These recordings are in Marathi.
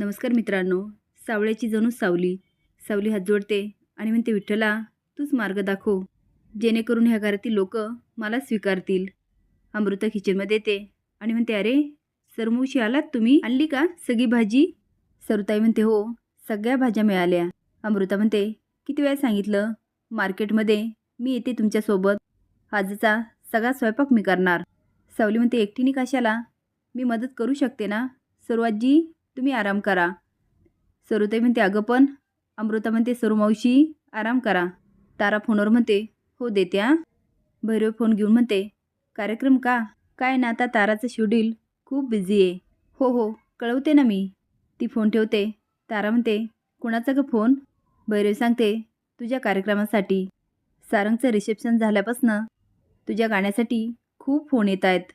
नमस्कार मित्रांनो. सावळ्याची जणू सावली. सावली हात जोडते आणि म्हणते विठ्ठला तूच मार्ग दाखव. जेणेकरून ह्या घरातील लोक मला स्वीकारतील. अमृता किचनमध्ये येते आणि म्हणते अरे सरमुशी आलात तुम्ही? आणली का सगळी भाजी? सरुताई म्हणते हो सगळ्या भाज्या मिळाल्या. अमृता म्हणते किती वेळा सांगितलं? मार्केटमध्ये मी येते तुमच्यासोबत. आजचा सगळा स्वयंपाक मी करणार. सावली म्हणते एकटीने कशाला? मी मदत करू शकते ना? सर्वातजी तुम्ही आराम करा. सरुताई म्हणते अगं पण. अमृता म्हणते सरुमावशी आराम करा. तारा फोनवर म्हणते हो देते आ भैरव फोन घेऊन म्हणते कार्यक्रम का? काय ना आता ताराचं शेड्यूल खूप बिझी आहे. हो हो कळवते ना मी. ती फोन ठेवते. तारा म्हणते कुणाचा ग फोन? भैरव सांगते तुझ्या कार्यक्रमासाठी. सारंगचं रिसेप्शन झाल्यापासनं तुझ्या गाण्यासाठी खूप फोन येत आहेत.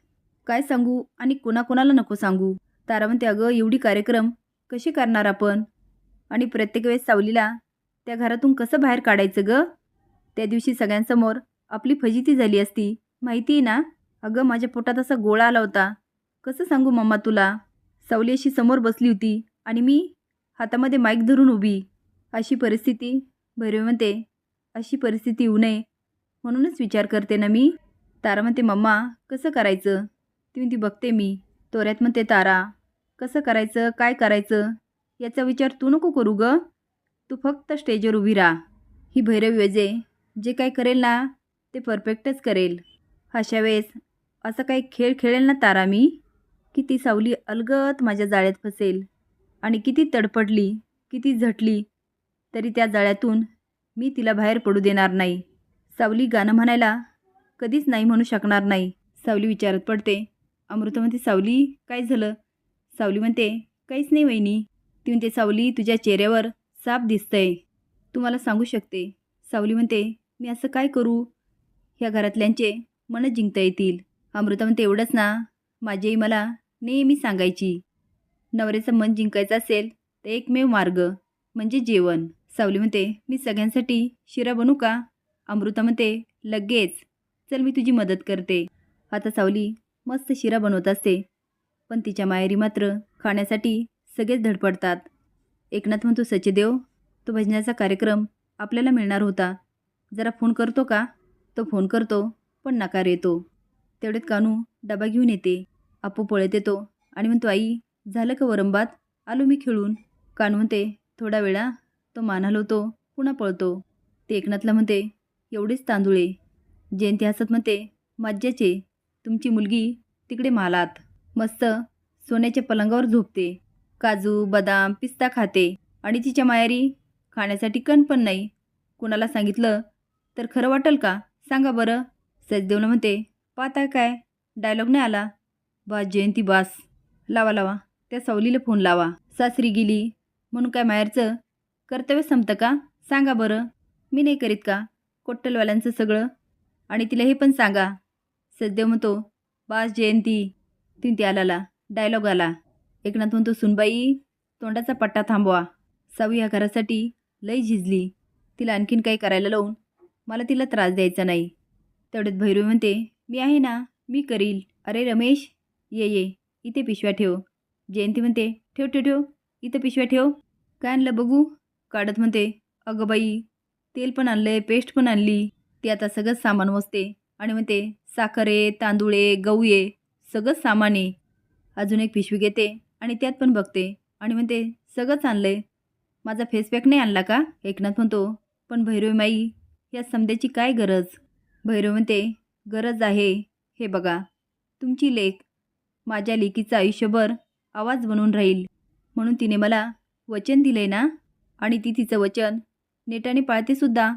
काय सांगू आणि कोणाकोणाला नको सांगू. तारा म्हणते अगं एवढी कार्यक्रम कशी करणार आपण? आणि प्रत्येक वेळेस सावलीला त्या घरातून कसं बाहेर काढायचं ग? त्या दिवशी सगळ्यांसमोर आपली फजिती झाली असती. माहिती आहे ना? अगं माझ्या पोटात असा गोळा आला होता. कसं सांगू मम्मा तुला? सावली अशी समोर बसली होती आणि मी हातामध्ये माईक धरून उभी. अशी परिस्थिती भैरवी म्हणते अशी परिस्थिती येऊ नये. म्हणूनच विचार करते ना मी. तारा म्हणते मम्मा कसं करायचं? ती म्हणते बघते मी. तोऱ्यात ते तारा कसं करायचं? काय करायचं? याचा विचार तू नको करू ग. तू फक्त स्टेजवर उभी राहा. ही भैरवी वेजे जे काय करेल ना ते परफेक्टच करेल. अशा वेळेस असा काही खेळ खेळेल ना तारा मी? की ती सावली अलगत माझ्या जाळ्यात फसेल. आणि किती तडपडली किती झटली तरी त्या जाळ्यातून मी तिला बाहेर पडू देणार नाही. सावली गाणं म्हणायला कधीच नाही म्हणू शकणार नाही. सावली विचारत पडते. अमृता म्हणते सावली काय झालं? सावली म्हणते काहीच नाही वहिनी. ती म्हणते सावली तुझ्या चेहऱ्यावर साप दिसतंय. तुम्हाला सांगू शकते. सावली म्हणते मी असं काय करू? ह्या घरातल्यांचे मन जिंकता येतील. अमृता म्हणते एवढंच ना माझी आई मला नेहमी सांगायची. नवऱ्याचं मन जिंकायचं असेल तर एकमेव मार्ग म्हणजे जेवण. सावली म्हणते मी सगळ्यांसाठी शिरा बनू का? अमृता म्हणते लगेच. चल मी तुझी मदत करते. आता सावली मस्त शिरा बनवत असते. पण तिच्या माहेरी मात्र खाण्यासाठी सगळेच धडपडतात. एकनाथ म्हणतो सचदेव तो भजनाचा कार्यक्रम आपल्याला मिळणार होता. जरा फोन करतो का? तो फोन करतो पण नकार येतो. तेवढ्यात कानू डबा घेऊन येते. आपू पळत येतो आणि म्हणतो आई झालं का वरंबात? आलो मी खेळून. कानू म्हणते थोडा वेळा. तो मान हलवतो पुन्हा पळतो. ते एकनाथला म्हणते एवढेच तांदूळे जयंती हसत म्हणते मज्जाचे तुमची मुलगी तिकडे मालात. मस्त सोन्याच्या पलंगावर झोपते. काजू बदाम पिस्ता खाते. आणि तिच्या मायारी खाण्यासाठी कण पण नाही. कुणाला सांगितलं तर खरं वाटेल का? सांगा बरं. सचदेवनं म्हणते पाहता काय? डायलॉग नाही आला. बास जयंती बास. लावा लावा. त्या सावलीला फोन लावा. सासरी गेली. म्हणून काय माहेरचं कर्तव्य संपतं का? सांगा बरं. मी नाही करीत का? कोट्टलवाल्यांचं सगळं. आणि तिला हे पण सांगा. सध्या म्हणतो बास जयंती. तीन ती आलाला डायलॉग आला. एकनाथ म्हणतो सुनबाई तोंडाचा पट्टा थांबवा. सावी ह्या घरासाठी लई झिजली. तिला आणखीन काही करायला लावून मला तिला त्रास द्यायचा नाही. तेवढ्यात भैरवी म्हणते मी आहे ना मी करील. अरे रमेश ये ये. इथे पिशव्या ठेव. जयंती म्हणते ठेव ठेव ठेव. इथं पिशव्या ठेव. काय आणलं बघू? काढत म्हणते अगं बाई तेल पण आणलं आहे पेस्ट पण आणली. ती आता सगळंच सामान मोजते. आणि म्हणते साखर तांदुळे तांदूळ आहे गहू ये सगळंच सामान आहे. अजून एक पिशवी घेते आणि त्यात पण बघते आणि म्हणते सगळंच आणलं आहे माझा फेसपॅक नाही आणला का? एकनाथ म्हणतो पण भैरवी माई या समध्याची काय गरज? भैरव म्हणते गरज आहे. हे बघा तुमची लेख माझ्या लेखीचं आयुष्यभर आवाज बनून राहील. म्हणून तिने मला वचन दिले ना? आणि ती तिचं वचन नेटाने पाळतेसुद्धा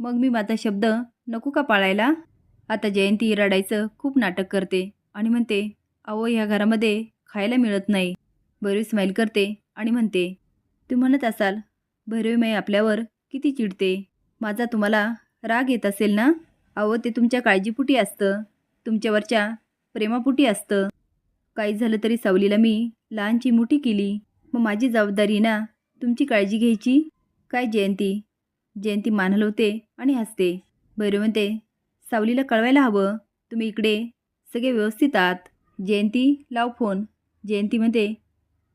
मग मी माझा शब्द नको का पाळायला? आता जयंती रडायचं खूप नाटक करते आणि म्हणते अहो ह्या घरामध्ये खायला मिळत नाही. भैरवी स्माईल करते आणि म्हणते तू म्हणत असाल भैरवीमाई आपल्यावर किती चिडते. माझा तुम्हाला राग येत असेल ना? अहो ते तुमच्या काळजीपुटी असतं. तुमच्यावरच्या प्रेमापुटी असतं. काही झालं तरी सावलीला मी लहानची मोठी केली. मग माझी जबाबदारी ना तुमची काळजी घ्यायची? काय जयंती? जयंती मान हलवते आणि हसते. भैरव म्हणते सावलीला कळवायला हवं. तुम्ही इकडे. सगळे व्यवस्थित आहात. जयंती लाव फोन. जयंती म्हणते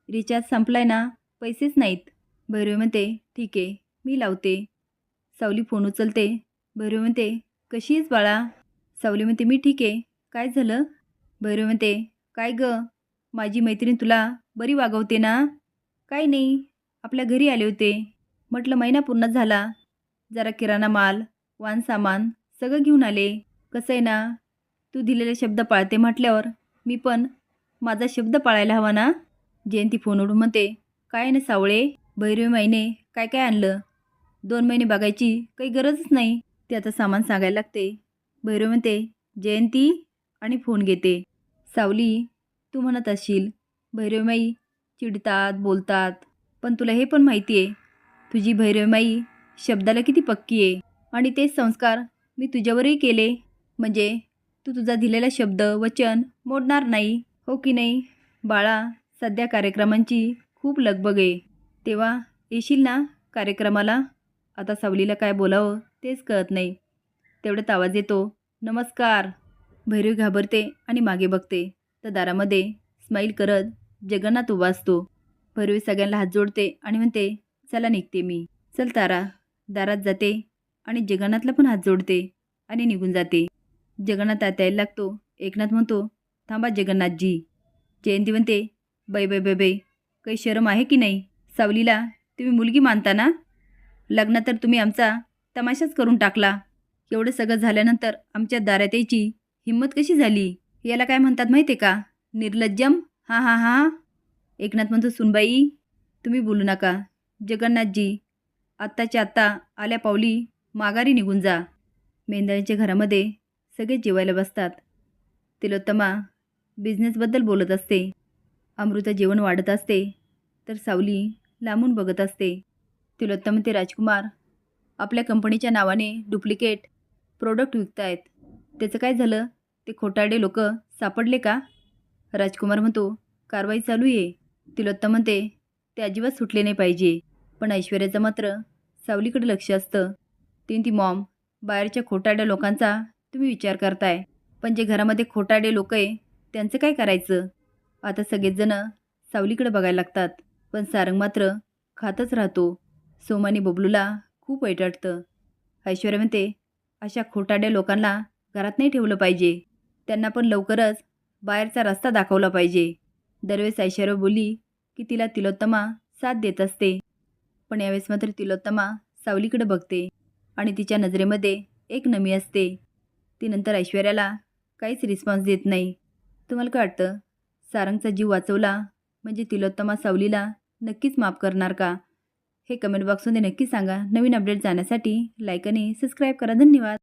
रिचार्ज संपलाय ना? पैसेच नाहीत. भैरवी म्हणते ठीक आहे मी लावते. सावली फोन उचलते. भैरवी म्हणते कशी आहेस बाळा? सावली म्हणते मी ठीक आहे. काय झालं? भैरवी म्हणते काय ग? माझी मैत्रीण तुला बरी वागवते ना? काय नाही. आपल्या घरी आले होते. म्हटलं महिना पूर्ण झाला. जरा किराणा माल वान सामान सगळं घेऊन आले. कसं आहे ना? तू दिलेले शब्द पाळते म्हटल्यावर मी पण माझा शब्द पाळायला हवा ना? जयंती फोन उडून म्हणते काय ना सावळे? भैरवी महिने काय काय आणलं? दोन महिने बघायची काही गरजच नाही. ते आता सामान सांगायला लागते. भैरव म्हणते जयंती आणि फोन घेते. सावली तू म्हणत असशील. भैरवमाई चिडतात बोलतात पण तुला हे पण माहिती आहे तुझी भैरवमाई शब्दाला किती पक्की आहे आणि तेच संस्कार मी तुझ्यावरही केले. म्हणजे तू तुझा दिलेला शब्द वचन मोडणार नाही हो की नाही? बाळा सध्या कार्यक्रमांची खूप लगबग आहे. तेव्हा येशील ना कार्यक्रमाला? आता सावलीला काय बोलावं तेच कळत नाही. तेवढ्यात आवाज येतो नमस्कार. भैरवी घाबरते आणि मागे बघते. तर दारामध्ये स्माईल करत जगन्नाथ उभा असतो. भैरवी सगळ्यांना हात जोडते आणि म्हणते चला निघते मी. चल तारा. दारात जाते. आणि जगन्नाथला पण हात जोडते आणि निघून जाते. जगन्नाथ आत यायला लागतो. एकनाथ म्हणतो थांबा जगन्नाथजी. जयंती म्हणते बै बै बै बै काही शरम आहे की नाही? सावलीला तुम्ही मुलगी मानता ना? लग्न तर तुम्ही आमचा तमाशाच करून टाकला. एवढं सगळं झाल्यानंतर आमच्या दारात यायची हिंमत कशी झाली? याला काय म्हणतात माहिती आहे का? निर्लज्जम? हां हां हां. एकनाथ म्हणतो सुनबाई तुम्ही बोलू नका. जगन्नाथजी आत्ताच्या आत्ता आल्या पावली माघारी निघून जा. मेंदळीच्या घरामध्ये सगळे जेवायला बसतात. तिलोत्तमा बिझनेसबद्दल बोलत असते. अमृता जेवण वाढत असते तर सावली लांबून बघत असते. तिलोत्तम ते राजकुमार आपल्या कंपनीच्या नावाने डुप्लिकेट प्रोडक्ट विकतायत. आहेत त्याचं काय झालं? ते खोटारडे लोक सापडले का? राजकुमार म्हणतो कारवाई चालू आहे. तिलोत्तम म्हणते ते अजिबात सुटले नाही पाहिजे. पण ऐश्वर्याचं मात्र सावलीकडे लक्ष असतं. तीन ती मॉम बाहेरच्या खोटाड्या लोकांचा तुम्ही विचार करताय. पण जे घरामध्ये खोटाडे लोक आहे त्यांचं काय करायचं? आता सगळेजणं सावलीकडे बघायला लागतात पण सारंग मात्र खातच राहतो. सोमानी बबलूला खूप वैटाटतं वाटतं ऐश्वर्या म्हणते अशा खोटाड्या लोकांना घरात नाही ठेवलं पाहिजे. त्यांना पण लवकरच बाहेरचा रस्ता दाखवला पाहिजे. दरवेळेस ऐश्वर्या बोलली की तिला तिलोत्तमा साथ देत असते. पण यावेळेस मात्र तिलोत्तमा सावलीकडे बघते. आणि तिच्या नजरेमध्ये एक नमी असते. ती नंतर ऐश्वर्याला काहीच रिस्पॉन्स देत नाही. तुम्हाला काय वाटतं? सारंगचा जीव वाचवला म्हणजे तिलोत्तमा सावलीला नक्कीच माफ करणार का? हे कमेंट बॉक्समध्ये नक्की सांगा. नवीन अपडेट जाण्यासाठी लाईक आणि सबस्क्राईब करा. धन्यवाद.